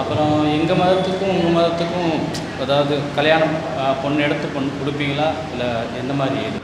அப்புறம் எங்கள் மதத்துக்கும் உங்கள் மதத்துக்கும் அதாவது கல்யாணம் பொண்ணு எடுத்து பொண்ணு கொடுப்பீங்களா? இல்லை எந்த மாதிரி இது?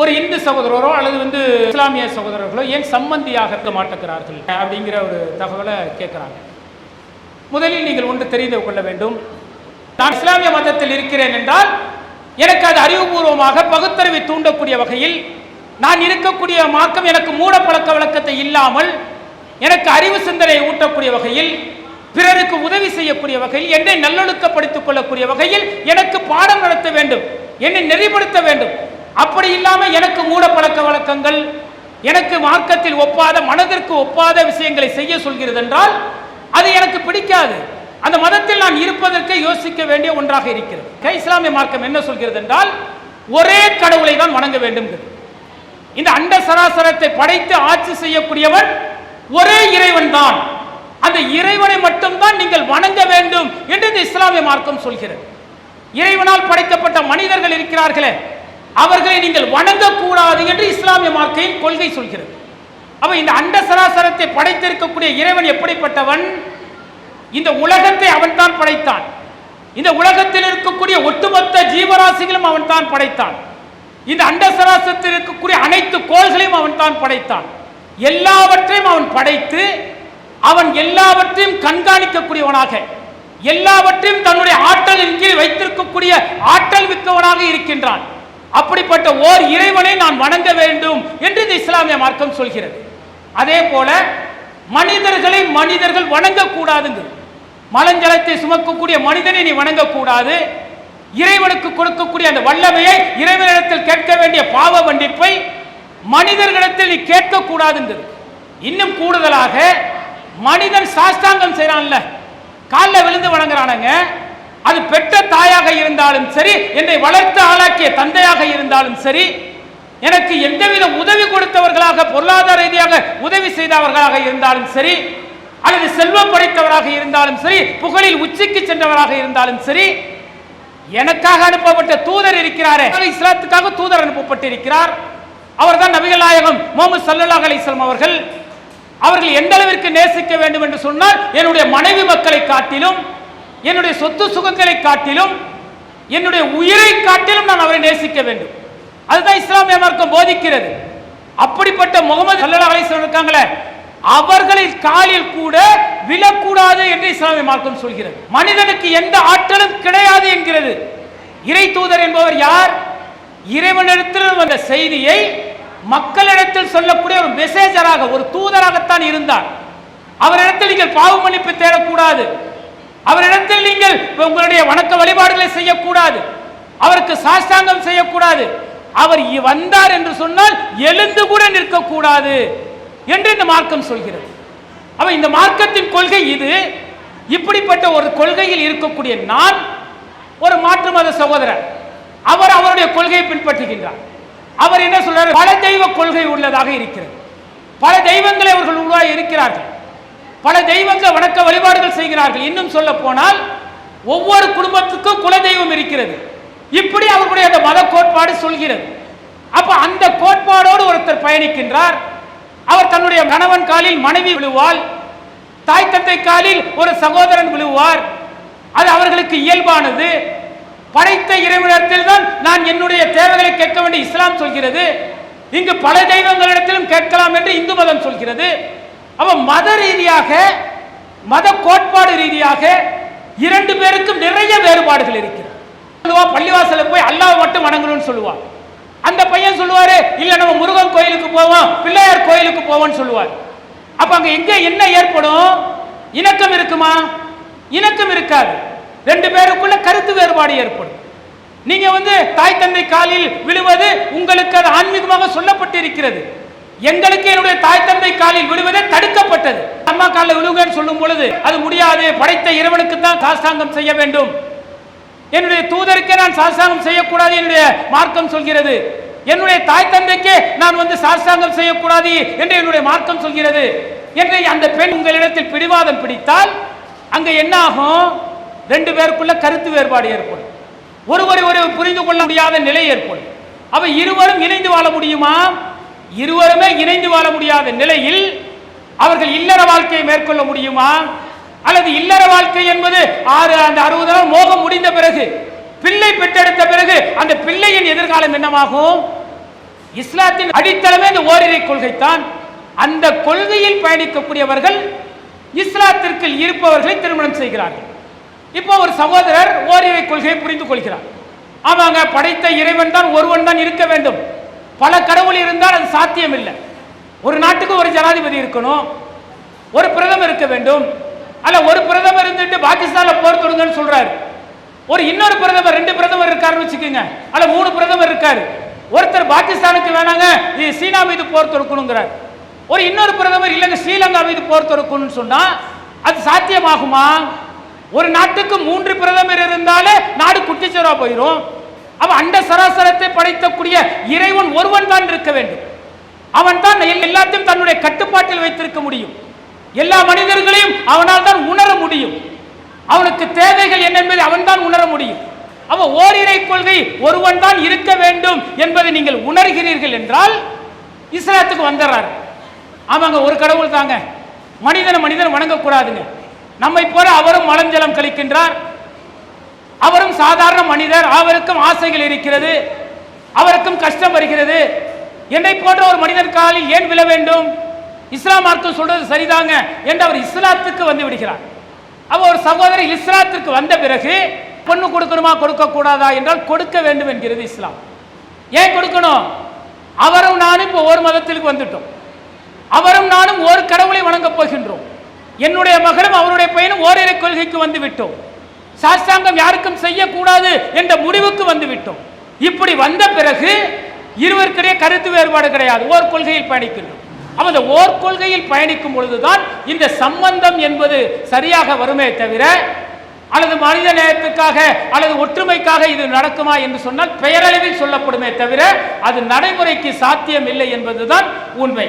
ஒரு இந்து சகோதரரோ அல்லது வந்து இஸ்லாமிய சகோதரர்களோ ஏன் சம்மந்தியாக இருக்க மாட்டேங்கிறார்கள் அப்படிங்கிற ஒரு தகவலை கேட்குறாங்க. முதலில் நீங்கள் ஒன்று தெரிந்து கொள்ள வேண்டும். நான் இஸ்லாமிய மதத்தில் இருக்கிறேன் என்றால் எனக்கு அது அறிவுபூர்வமாக பகுத்தறிவை தூண்டக்கூடிய வகையில் நான் இருக்கக்கூடிய மார்க்கம் எனக்கு மூட பழக்க வழக்கத்தை இல்லாமல் எனக்கு அறிவு சிந்தனையை ஊட்டக்கூடிய வகையில் பிறருக்கு உதவி செய்யக்கூடிய வகையில் என்னை நல்லொழுக்கப்படுத்திக் கொள்ளக்கூடிய வகையில் எனக்கு பாடம் நடத்த வேண்டும் என்னை நெறிப்படுத்த வேண்டும். அப்படி இல்லாமல் எனக்கு மூட பழக்க வழக்கங்கள் எனக்கு மார்க்கத்தில் ஒப்பாத மனதிற்கு ஒப்பாத விஷயங்களை செய்ய சொல்கிறது என்றால் அது எனக்கு பிடிக்காது. அந்த மதத்தில் நான் இருப்பதற்கு யோசிக்க வேண்டிய ஒன்றாக இருக்கிறது. க- இஸ்லாமிய மார்க்கம் என்ன சொல்கிறது என்றால் ஒரே கடவுளை தான் வணங்க வேண்டும் இந்த அண்ட சராசரத்தை படைத்து ஆட்சி செய்யக்கூடியவன் ஒரே இறைவன் தான். அந்த இறைவனை மட்டும்தான் நீங்கள் வணங்க வேண்டும் என்று இந்த இஸ்லாமிய மார்க்கம் சொல்கிறது. இறைவனால் படைக்கப்பட்ட மனிதர்கள் இருக்கிறார்களே அவர்களை நீங்கள் வணங்கக்கூடாது என்று இஸ்லாமிய மார்க்கையின் கொள்கை சொல்கிறது. அப்ப இந்த அண்ட சராசரத்தை படைத்திருக்கக்கூடிய இறைவன் எப்படிப்பட்டவன்? இந்த உலகத்தை அவன் தான் படைத்தான். இந்த உலகத்தில் இருக்கக்கூடிய ஒட்டுமொத்த ஜீவராசிகளும் அவன் தான் படைத்தான். இந்த அண்ட சராசரத்தில் இருக்கக்கூடிய அனைத்து கோள்களையும் அவன் தான் படைத்தான். எல்லாவற்றையும் அவன் படைத்து அவன் எல்லாவற்றையும் கண்காணிக்கக்கூடியவனாக எல்லாவற்றையும் தன்னுடைய ஆற்றலின் கீழ் வைத்திருக்கக்கூடிய ஆற்றல் மிக்கவனாக இருக்கின்றான். அப்படிப்பட்ட ஓர் இறைவனை நான் வணங்க வேண்டும் என்று இந்த இஸ்லாமிய மார்க்கம் சொல்கிறது. அதே போல மனிதர்களை மனிதர்கள் வணங்கக்கூடாதுங்க மலஞ்சலத்தை சுமக்கக்கூடிய மனிதனை நீ வணங்கக்கூடாது. இறைவனுக்கு கொடுக்கக்கூடிய அந்த வல்லமையை இறைவனிடத்தில் கேட்க வேண்டிய பாவ வண்டிப்பை மனிதர்களிடத்தில் நீ கேட்கக்கூடாதுங்கிறது இன்னும் கூடுதலாக மனிதன் சாஷ்டாங்கம் செய்கிறான்ல காலில் விழுந்து வணங்குறானுங்க. அது பெற்ற தாயாக இருந்தாலும் சரி என்னை வளர்த்து ஆளாக்கிய தந்தையாக இருந்தாலும் சரி எனக்கு எந்தவித உதவி கொடுத்தவர்களாக பொருளாதார ரீதியாக உதவி செய்தவர்களாக இருந்தாலும் சரி அல்லது செல்வம் படைத்தவராக இருந்தாலும் சரி புகழில் உச்சிக்கு சென்றவராக இருந்தாலும் சரி எனக்காக அனுப்பப்பட்ட தூதர் இருக்கிறாரே. இஸ்லாத்துக்காக தூதர் அனுப்பப்பட்டிருக்கிறார். அவர்தான் நபிகள் நாயகம் முகமது சல்லுல்லா அலிஸ்லாம் அவர்கள். அவர்கள் எந்த அளவிற்கு நேசிக்க வேண்டும் என்று சொன்னால் என்னுடைய மனைவி மக்களை காட்டிலும் என்னுடைய சொத்து சுகங்களை காட்டிலும் என்னுடைய உயிரை காட்டிலும் நான் அவரை நேசிக்க வேண்டும். அதுதான் இஸ்லாமிய மார்க்கம் போதிக்கிறது. அப்படிப்பட்ட முகமது சல்லா அலிஸ்லாம் இருக்காங்களே அவர்களின் காலில் கூட விழக்கூடாது என்று இஸ்லாமிய மார்க்கம் சொல்கிறது. மனிதனுக்கு எந்த ஆற்றலும் கிடையாது என்கிறது. இறை தூதர் என்பவர் யார்? இறைவனிடத்தில் வந்த செய்தியை மக்களிடத்தில் சொல்லக்கூடிய ஒரு மெசேஜராக ஒரு தூதராகத்தான் இருந்தார். அவரிடத்தில் நீங்கள் பாவ மன்னிப்பு தேடக்கூடாது. அவரிடத்தில் நீங்கள் உங்களுடைய வணக்க வழிபாடுகளை செய்யக்கூடாது. அவருக்கு சாஷ்டாங்கம் செய்யக்கூடாது. அவர் வந்தார் என்று சொன்னால் எழுந்து கூட நிற்கக்கூடாது என்று இந்த மார்க்கம் சொல்கிறது. அவ இந்த மார்க்கத்தின் கொள்கை இது. இப்படிப்பட்ட ஒரு கொள்கையில் இருக்கக்கூடிய நான் ஒரு மாற்று மத சகோதரர். அவர் அவருடைய கொள்கையை பின்பற்றுகின்றார். அவர் என்ன சொல்றாரு? பல தெய்வ கொள்கை உள்ளதாக இருக்கிறது. பல தெய்வங்களை அவர்கள் உருவாகி இருக்கிறார்கள். பல தெய்வங்கள் வணக்க வழிபாடுகள் செய்கிறார்கள். இன்னும் சொல்ல போனால் ஒவ்வொரு குடும்பத்துக்கும் குல தெய்வம் இருக்கிறது. இப்படி அவர்களுடைய அந்த மத கோட்பாடு சொல்கிறது. அப்ப அந்த கோட்பாடோடு ஒருத்தர் பயணிக்கின்றார். அவர் தன்னுடைய கணவன் காலில் மனைவி விழுவாள். தாய் தந்தை காலில் ஒரு சகோதரன் விழுவார். அது அவர்களுக்கு இயல்பானது. படைத்த இறைவனிடத்தில் தான் நான் என்னுடைய தேவைகளை கேட்க வேண்டிய இஸ்லாம் சொல்கிறது. இங்கு பல தெய்வங்களிடத்திலும் கேட்கலாம் என்று இந்து மதம் சொல்கிறது. அவ மத ரீதியாக மத கோட்பாடு ரீதியாக இரண்டு பேருக்கும் நிறைய வேறுபாடுகள் இருக்கிறது. பள்ளிவாசல போய் அல்லாஹ் மட்டும் வணங்கணும்னு சொல்லுவார். அந்த பையன் சொல்லுவாரு இல்ல நம்ம முருகன் கோயிலுக்கு போவோம் பிள்ளையார் கோயிலுக்கு போவோம்னு சொல்லுவார். அப்ப அங்க எங்க என்ன ஏற்படும்? இணக்கம் இருக்குமா? இணக்கம் இருக்காது. ரெண்டு பேருக்குள்ள கருத்து வேறுபாடு ஏற்படும். நீங்க வந்து தாய் தந்தை காலில் விழுவது உங்களுக்கு அது ஆன்மீகமாக சொல்லப்பட்டு இருக்கிறது எங்களுக்கு என்னுடைய தாய் தந்தை காலில் விழுவதே தடுக்கப்பட்டது. அம்மா காலில் விழுவுங்கன்னு சொல்லும் பொழுது அது முடியாது. படைத்த இறைவனுக்கு தான் சாஸ்தாங்கம் செய்ய வேண்டும். என்னுடைய தூதருக்கே நான் சாஸ்தாங்கம் செய்யக்கூடாது என்னுடைய மார்க்கம் சொல்கிறது. என்னுடைய தாய் தந்தைக்கே நான் வந்து சாஸ்தாங்கம் செய்யக்கூடாது என்று என்னுடைய மார்க்கம் சொல்கிறது. என்று அந்த பெண் உங்களிடத்தில் பிடிவாதம் பிடித்தால் அங்கே என்ன ஆகும்? ரெண்டு பேருக்குள்ள கருத்து வேறுபாடு ஏற்படும். ஒருவரை ஒருவர் புரிந்து கொள்ள முடியாத நிலை ஏற்படும். அவ இருவரும் இணைந்து வாழ முடியுமா? இருவருமே இணைந்து வாழ முடியாத நிலையில் அவர்கள் இல்லற வாழ்க்கையை மேற்கொள்ள முடியுமா? அல்லது இல்லற வாழ்க்கை என்பது ஆறு அந்த அறுபது நாள் மோகம் முடிந்த பிறகு பிள்ளை பெற்றெடுத்த பிறகு அந்த பிள்ளையின் எதிர்காலம் என்னமாகும் இஸ்லாத்தின் அடித்தளமே இந்த ஓரிரை கொள்கைத்தான் அந்த கொள்கையில் பயணிக்கக்கூடியவர்கள் இஸ்லாத்திற்கு இருப்பவர்களை திருமணம் செய்கிறார்கள். இப்போ ஒரு சகோதரர் ஓரிரை கொள்கையை புரிந்து கொள்கிறார் ஆமாங்க படைத்த இறைவன் தான் ஒருவன் தான் இருக்க வேண்டும். பல கடவுள் இருந்தால் அது சாத்தியம் இல்லை ஒரு நாட்டுக்கு ஒரு ஜனாதிபதி இருக்கணும். ஒரு பிரதமர் இருக்க வேண்டும். அல்ல ஒரு பிரதமர் இருந்துட்டு பாகிஸ்தான்ல போர் தொடங்கன்னு சொல்றாரு. ஒரு இன்னொரு பிரதமர் ரெண்டு பிரதமர் இருக்காருன்னு வச்சுக்கோங்க. அல்ல மூணு பிரதமர் இருக்காரு. ஒருத்தர் பாகிஸ்தானுக்கு வேணாங்க இது சீனா மீது போர் தொடுக்கணுங்கிறார். ஒரு இன்னொரு பிரதமர் இல்லைங்க ஸ்ரீலங்கா மீது போர் தொடுக்கணும்னு சொன்னா அது சாத்தியமாகுமா? ஒரு நாட்டுக்கு மூன்று பிரதமர் இருந்தாலே நாடு குட்டிச்சோரா போயிடும் அவன் அண்ட சராசரத்தை படைத்தக்கூடிய இறைவன் ஒருவன் தான் இருக்க வேண்டும். அவன் தான் எல்லாத்தையும் தன்னுடைய கட்டுப்பாட்டில் வைத்திருக்க முடியும். எல்லா மனிதர்களையும் அவனால் தான் உணர முடியும். அவனுக்கு தேவைகள் என்ன என்பதை அவன் தான் உணர முடியும். அவன் ஓரிரை கொள்கை ஒருவன் தான் இருக்க வேண்டும் என்பதை நீங்கள் உணர்கிறீர்கள் என்றால் இஸ்லாத்துக்கு வந்துடுறாரு. ஆமாங்க ஒரு கடவுள் தாங்க. மனிதனை மனிதன் வணங்கக்கூடாதுங்க. நம்மை போல அவரும் மலஞ்சலம் கழிக்கின்றார். அவரும் சாதாரண மனிதர் அவருக்கும் ஆசைகள் இருக்கிறது அவருக்கும் கஷ்டம் வருகிறது. என்னை போன்ற ஒரு மனிதன் காலில் ஏன் விழ வேண்டும்? இஸ்லாம் அர்த்தம் சொல்றது சரிதாங்க என்று அவர் இஸ்லாத்துக்கு வந்து விடுகிறார். அவர் ஒரு சகோதரர் இஸ்லாத்திற்கு வந்த பிறகு பொண்ணு கொடுக்கணுமா கொடுக்க கூடாதா என்றால் கொடுக்க வேண்டும் என்கிறது இஸ்லாம். ஏன் கொடுக்கணும்? அவரும் நானும் இப்போ ஒரு மதத்திற்கு வந்துட்டோம். அவரும் நானும் ஒரு கடவுளை வணங்கப் போகின்றோம். என்னுடைய மகனும் அவருடைய பையனும் ஓரிரு கொள்கைக்கு வந்து விட்டோம் சாஸ்தாங்கம் யாருக்கும் செய்யக்கூடாது என்ற முடிவுக்கு வந்து விட்டோம் இப்படி வந்த பிறகு இருவருக்கிடையே கருத்து வேறுபாடு கிடையாது. ஓர் கொள்கையில் பயணிக்கின்றோம். அப்ப இந்த ஓர் கொள்கையில் பயணிக்கும் பொழுதுதான் இந்த சம்பந்தம் என்பது சரியாக வருமே தவிர அல்லது மனித நேயத்துக்காக அல்லது ஒற்றுமைக்காக இது நடக்குமா என்று சொன்னால் பெயரளவில் சொல்லப்படுமே தவிர அது நடைமுறைக்கு சாத்தியம் இல்லை என்பதுதான் உண்மை.